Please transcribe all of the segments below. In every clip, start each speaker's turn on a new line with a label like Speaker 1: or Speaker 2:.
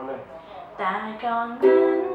Speaker 1: 오늘. 네.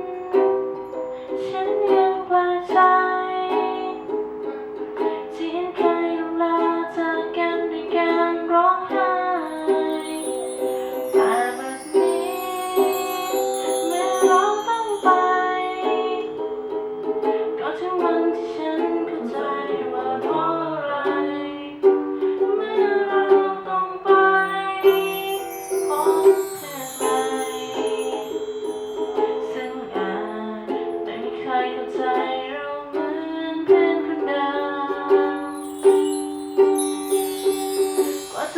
Speaker 1: จ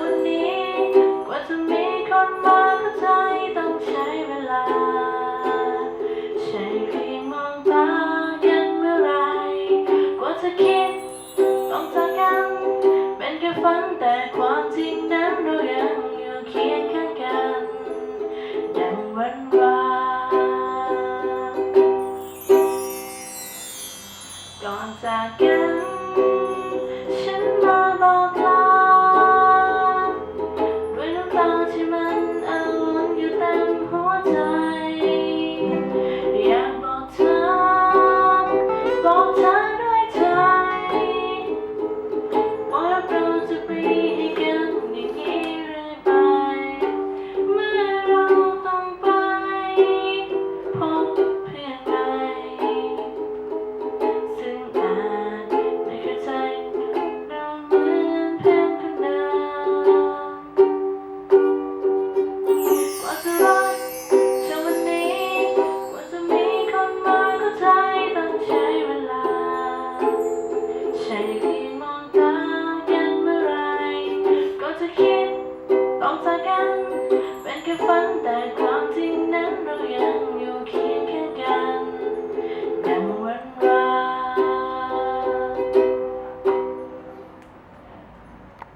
Speaker 1: วันนี้กว่าจะมีคนมาเข้าใจต้องใช้เวลา ใช่เพียงมองตากันเมื่อไร กว่าจะคิดต้องจากกัน เป็นแค่ฝันแต่ความจริงน้นรายังอยู่เคียงข้างกันดัวันวานก่อนจากกัน 끝까지만 If